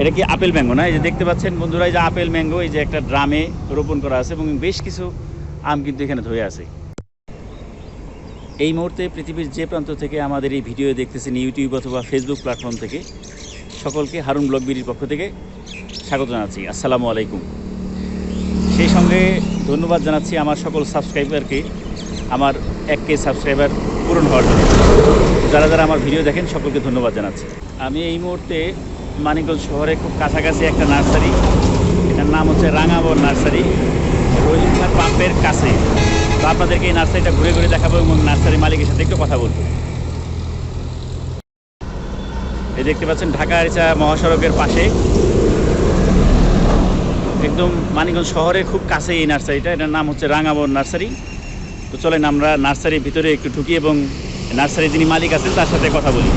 এটা কি apple mango না? এই যে দেখতে পাচ্ছেন বন্ধুরা, এই যে আপেল ম্যাঙ্গো, এই যে একটা ড্রামে রোপণ করা আছে এবং বেশ কিছু আম কিন্তু এখানে ধরে আছে। এই মুহূর্তে পৃথিবীর যে প্রান্ত থেকে আমাদের এই ভিডিও দেখতেছেন ইউটিউব অথবা ফেসবুক প্ল্যাটফর্ম থেকে, সকলকে হারুন ব্লগ বিডির পক্ষ থেকে স্বাগত জানাচ্ছি। আসসালামু আলাইকুম। সেই সঙ্গে ধন্যবাদ জানাচ্ছি আমার সকল সাবস্ক্রাইবারকে, আমার এক কে সাবস্ক্রাইবার পূরণ হওয়ার জন্য। যারা যারা আমার ভিডিও দেখেন, সকলকে ধন্যবাদ জানাচ্ছি। আমি এই মুহূর্তে মানিকগঞ্জ শহরে খুব কাছাকাছি একটা নার্সারি। এটার নাম হচ্ছে রাঙাবর নার্সারি। রহিমখার পাম্পের কাছে। তো আপনাদেরকে এই নার্সারিটা ঘুরে ঘুরে দেখাবো এবং নার্সারি মালিকের সাথে একটু কথা বলব। এই দেখতে পাচ্ছেন, ঢাকা আরিচা মহাসড়কের পাশে। একদম মানিকগঞ্জ শহরের খুব কাছে এই নার্সারিটা। এটার নাম হচ্ছে রাঙাবর নার্সারি। তো চলেন আমরা নার্সারির ভিতরে একটু ঢুকি এবং নার্সারির যিনি মালিক আছেন তার সাথে কথা বলি।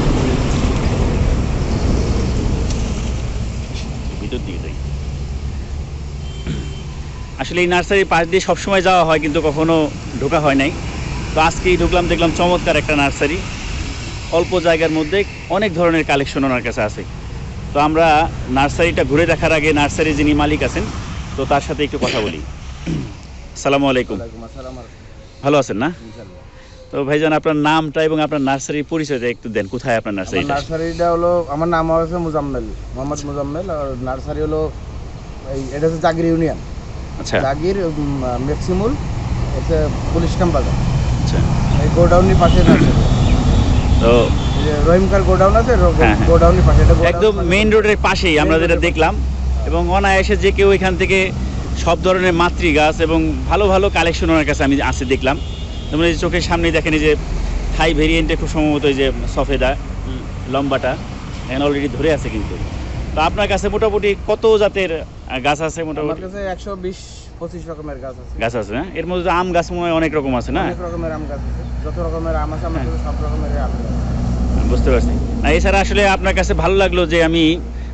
ভিতর দিকে যাই। আসলে এই নার্সারির পাশ দিয়ে সবসময় যাওয়া হয় কিন্তু কখনো ঢোকা হয় নাই। তো আজকেই ঢুকলাম দেখলাম চমৎকার একটা নার্সারি। অল্প জায়গার মধ্যে অনেক ধরনের কালেকশন ওনার কাছে আছে। তো আমরা নার্সারিটা ঘুরে দেখার আগে নার্সারি যিনি মালিক আছেন তো তার সাথে একটু কথা বলি। সালামু আলাইকুম। ভালো আছেন না? তো ভাইজান আপনার নামটা এবং আপনার নার্সারির পরিচয়টা একটু দেন। কোথায় আপনার আমার নার্সারিটা? নার্সারিটা হলো আমার নাম হচ্ছে মুজাম্মেল মোহাম্মদ মুজাম্মেল আর নার্সারি হলো এই এটা হচ্ছে জাগির ইউনিয়ন। আচ্ছা। জাগির উম, মেক্সিমুল হচ্ছে পুলিশ ক্যাম্প বাজার। আচ্ছা। এই গোডাউনের পাশে নার্সারি তো রহিমকার গোডাউন আছে হ্যাঁ, হ্যাঁ। গোডাউনের পাশে একদম মেইন রোডের পাশেই আমরা যেটা দেখলাম। এবং অনায়াসে যে কেউ এখান থেকে সব ধরনের মাতৃ গাছ এবং ভালো ভালো কালেকশন ওনার কাছে আমি আছে দেখলাম। যেমন এই চোখের সামনেই দেখেন এই যে হাই ভেরিয়েন্টে খুব সম্ভবত এই যে সফেদা লম্বাটা এখানে অলরেডি ধরে আছে কিন্তু। তো আপনার কাছে মোটামুটি কত জাতের গাছ আছে মোটামুটি? কাছে একশো বিশ পঁচিশ রকমের গাছ আছে। গাছ আছে না? এর মধ্যে আম গাছ মনে অনেক রকম আছে না? অনেক রকমের আম গাছ আছে। যত রকমের আম আছে। সব রকমের আম বুঝতে পারছি। না এছাড়া আসলে আপনার কাছে ভালো লাগল যে আমি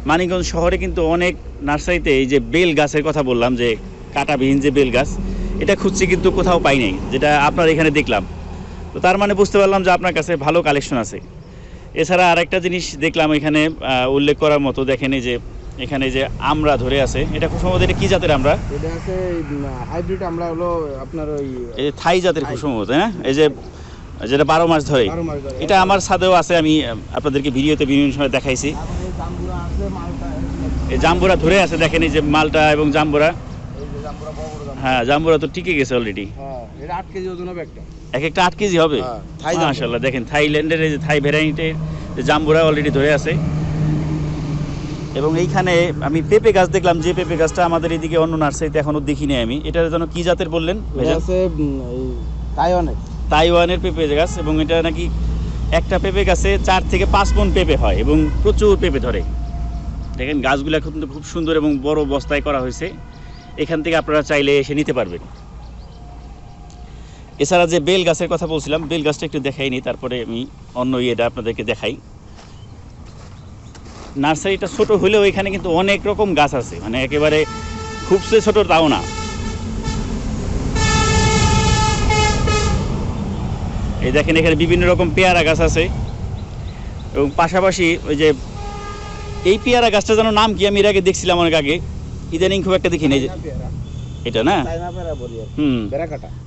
মানিকগঞ্জ শহরে কিন্তু অনেক নার্সারিতে এই যে বেল গাছের কথা বললাম যে কাটাবিহীন যে বেল গাছ এটা খুঁজছি কিন্তু কোথাও পাই নাই যেটা আপনার এখানে দেখলাম। তো তার মানে বুঝতে পারলাম যে আপনার কাছে ভালো কালেকশন আছে। এছাড়া আরেকটা জিনিস দেখলাম এখানে উল্লেখ করার মতো দেখেন যে এখানে যে আমরা ধরে আছে এটা খুব সম্ভবত এটা কি জাতের আমরা? এটা আছে হাইব্রিড আমরা হলো আপনার ওই এই যে থাই জাতের খুব সম্ভবত হ্যাঁ? এই যে যেটা বারো মাস ধরে। এটা আমার ছাদেও আছে আমি আপনাদেরকে ভিডিওতে বিভিন্ন সময় দেখাইছি। এই জাম্বুরা এই জাম্বুরা ধরে আছে দেখেন এই যে মালটা এবং জাম্বুরা এই যে জাম্বুরা বড় বড় জাম্বুরা হ্যাঁ জাম্বুরা তো টিকে গেছে অলরেডি হ্যাঁ এটা আট কেজি ওজন হবে একটা। এক একটা আট কেজি হবে? হ্যাঁ, মাশাল্লাহ দেখেন থাইল্যান্ডের এই যে থাই ভ্যারাইটির যে জাম্বুরা অলরেডি ধরে আছে। এবং এইখানে আমি পেঁপে গাছ দেখলাম যে পেঁপে গাছটা আমাদের এদিকে অন্য নার্সারিতে এখনও দেখিনি আমি। এটার জন্য কি জাতের বললেন এটা তাইওয়ানের। তাইওয়ানের পেঁপে গাছ এবং এটা নাকি একটা পেঁপে গাছে চার থেকে পাঁচ মন পেঁপে হয় এবং প্রচুর পেঁপে ধরে। দেখেন গাছগুলো কিন্তু খুব সুন্দর এবং বড় বস্তায় করা হয়েছে। এখান থেকে আপনারা চাইলে এসে নিতে পারবেন। এছাড়া যে বেল গাছের কথা বলছিলাম, বেল গাছটা একটু দেখাইনি, তারপরে আমি অন্য ইয়েটা আপনাদেরকে দেখাই। নার্সারিটা ছোট হলেও এখানে কিন্তু অনেক রকম গাছ আছে মানে একেবারে খুব সে ছোট তাও না। এই দেখেন, এখানে বিভিন্ন রকম পেয়ারা গাছ আছে। এবং পাশাপাশি ওই যে, এই পেয়ারা গাছটা যেন নাম কি আমি এর আগে দেখছিলাম অনেক আগে। ইদানিং খুব একটা দেখি নাই। এটা না। হুম।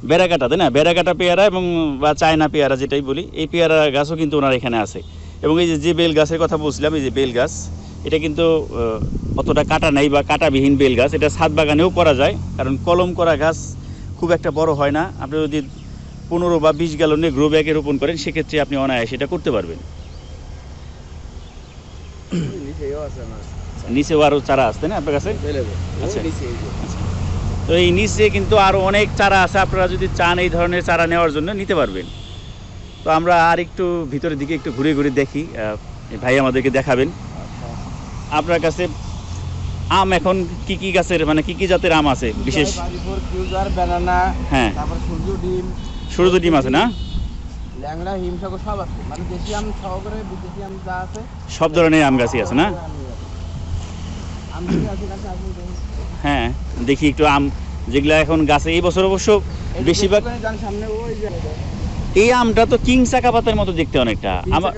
বেড়াকাটা। তাই না? বেড়াকাটা পেয়ারা এবং বা চায়না পেয়ারা যেটাই বলি এই পেয়ারা গাছও কিন্তু ওনার এখানে আছে। এবং এই যে যে বেল গাছের কথা বলছিলাম এই যে বেল গাছ এটা কিন্তু অতটা কাটা নাই বা কাটাবিহীন বেল গাছ। এটা ছাদ বাগানেও করা যায় কারণ কলম করা গাছ খুব একটা বড় হয় না। আপনি যদি পনেরো বা বিশ গ্যালনে গ্রো ব্যাগে রোপণ করেন সেক্ষেত্রে আপনি অনায়াসে এটা করতে পারবেন। নিচেও আছে আরও চারা আসতে না আপনার কাছে? আচ্ছা। যে। তো এই নিচে কিন্তু আরও অনেক চারা আছে আপনারা যদি চান এই ধরনের চারা নেওয়ার জন্য নিতে পারবেন। তো আমরা আর একটু ভিতরের দিকে একটু ঘুরে ঘুরে দেখি ভাই আমাদেরকে দেখাবেন। আচ্ছা। আপনার কাছে আম এখন কি কি গাছের মানে কি কি জাতের আম আছে বিশেষ? হ্যাঁ। সূর্য ডিম। আছে না? ল্যাংড়া হিমসাগর সব আছে। মানে আছে। সব ধরনের আম গাছই আছে না আম যদি আছে কাছে আপনি দেখুন। হ্যাঁ দেখি একটু আম যেগুলা এখন গাছে। এই বছর অবশ্য বেশিরভাগ এই আমটা তো কিং চাকা পাতার মতো দেখতে অনেকটা। আমার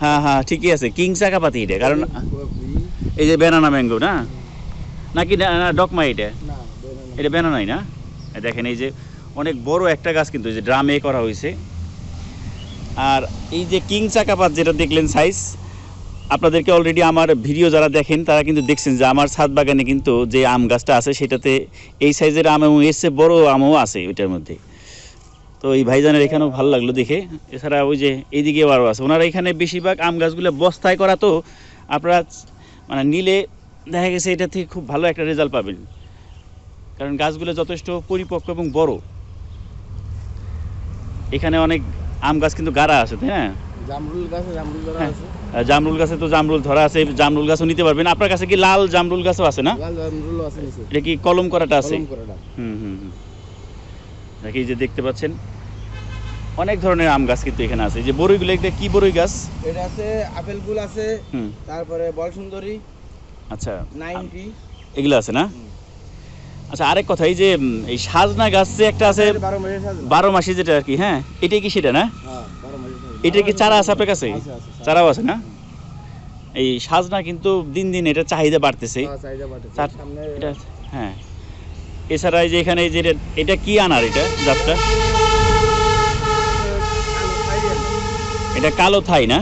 হ্যাঁ হ্যাঁ ঠিকই আছে কিং চাকা পাতি এটা কারণ এই যে ব্যানানা ম্যাঙ্গো না? নাকি ডকমা এটা? এটা ব্যানানাই না? দেখেন এই যে অনেক বড় একটা গাছ কিন্তু এই যে ড্রামে করা হয়েছে। আর এই যে কিং চাকাপাত যেটা দেখলেন সাইজ আপনাদেরকে অলরেডি আমার ভিডিও যারা দেখেন তারা কিন্তু দেখছেন যে আমার ছাদ বাগানে কিন্তু যে আম গাছটা আছে সেটাতে এই সাইজের আম এবং এর চেয়ে বড় আমও আছে ওইটার মধ্যে। তো এই ভাইজানের এখানেও ভালো লাগল দেখে। এছাড়া ওই যে এইদিকেও আরও আছে। ওনারা এখানে বেশিরভাগ আম গাছগুলো বস্তায় করা তো আপনারা মানে নিলে দেখা গেছে এটা থেকে খুব ভালো একটা রেজাল্ট পাবেন। কারণ গাছগুলো যথেষ্ট পরিপক্ক এবং বড়। এখানে অনেক আম গাছ কিন্তু গাড়া আছে তাই না? জামরুল গাছে জামরুল ধরা হ্যাঁ। আছে। জামরুল গাছে তো জামরুল ধরা আছে জামরুল গাছও নিতে পারবেন। আপনার কাছে কি লাল জামরুল গাছও আছে না? এটা কি কলম করাটা আছে। হুম হুম হুম। দেখি যে দেখতে পাচ্ছেন অনেক ধরনের আম গাছ কিন্তু এখানে আছে। যে বড়ইগুলো এটা কি বড়ই গাছ? এটা আছে আপেল ফুল আছে তারপরে বল সুন্দরী আচ্ছা নাইনটি। এগুলো আছে না? আচ্ছা আরেক কথা এই যে এই সাজনা গাছ যে একটা আছে বারো মাসের সাজনা। বারো মাসি যেটা আর কি হ্যাঁ? এটাই কি সেটা না? হ্যাঁ। এটা কি চারা আছে আপনার কাছে? চারাও আছে না? এই সাজনা কিন্তু দিন দিন এটা চাহিদা বাড়তেছে। হ্যাঁ, এটা হ্যাঁ। এছাড়া এই যে এখানে এই যে এটা- কি আনার এটা জাতটা? এটা কালো থাই না?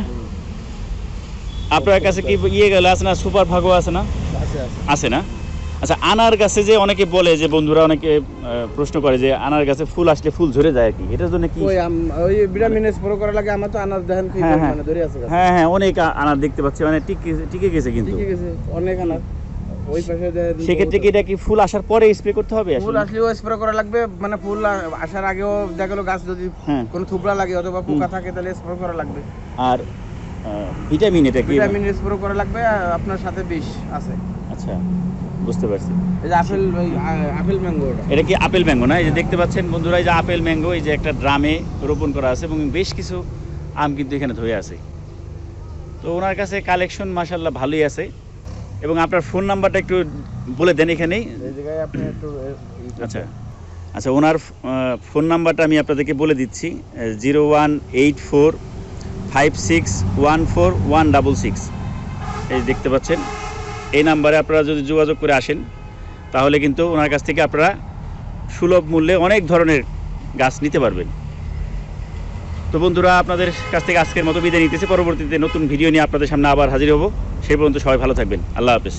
আপনার কাছে কি ইয়ে গেলে আছে না? সুপার ভাগো আছে না। আছে না? আচ্ছা আনার গাছে যে অনেকে বলে যে বন্ধুরা অনেকে প্রশ্ন করে যে আনার গাছে ফুল আসলে ফুল ঝরে যায় কি? এটার জন্য কি? ওই ওই ভিটামিন এস প্রো করা লাগে আমার তো আনার দেখেন কি। মানে ধরে আছে হ্যাঁ হ্যাঁ অনেক আনার দেখতে পাচ্ছি মানে টিকে টিকে গেছে কিন্তু। ঠিকই গেছে অনেক আনার। ওই পাশে সেক্ষেত্রে কি এটা কি ফুল আসার পরে স্প্রে করতে হবে ফুল আসলে? আসলেও স্প্রে করা লাগবে মানে ফুল আসার আগেও দেখা গেলো গাছ যদি হ্যাঁ। কোনো থুবড়া লাগে অথবা পোকা থাকে তাহলে স্প্রে করা লাগবে। আর ভিটামিন এটা কি? ভিটামিন স্প্রে করা লাগবে আপনার সাথে বিষ আছে। আচ্ছা। বুঝতে পারছি। এই যে আপেল আপেল ম্যাঙ্গো এটা কি আপেল ম্যাঙ্গো না? এই যে দেখতে পাচ্ছেন বন্ধুরা এই যে আপেল ম্যাঙ্গো এই যে একটা ড্রামে রোপণ করা আছে এবং বেশ কিছু আম কিন্তু এখানে ধরে আছে। তো ওনার কাছে কালেকশন মাসাল্লাহ ভালোই আছে। এবং আপনার ফোন নাম্বারটা একটু বলে দেন এখানেই। আচ্ছা। আচ্ছা ওনার ফোন নাম্বারটা আমি আপনাদেরকে বলে দিচ্ছি। Zero one eight four five six one four one double six এই যে দেখতে পাচ্ছেন। এই নাম্বারে আপনারা যদি যোগাযোগ করে আসেন, তাহলে কিন্তু ওনার কাছ থেকে আপনারা সুলভ মূল্যে অনেক ধরনের গাছ নিতে পারবেন। তো বন্ধুরা, আপনাদের কাছ থেকে আজকের মতো বিদায় নিতেছে। পরবর্তীতে নতুন ভিডিও নিয়ে আপনাদের সামনে আবার হাজির হব। সেই পর্যন্ত সবাই ভালো থাকবেন। আল্লাহ হাফেজ।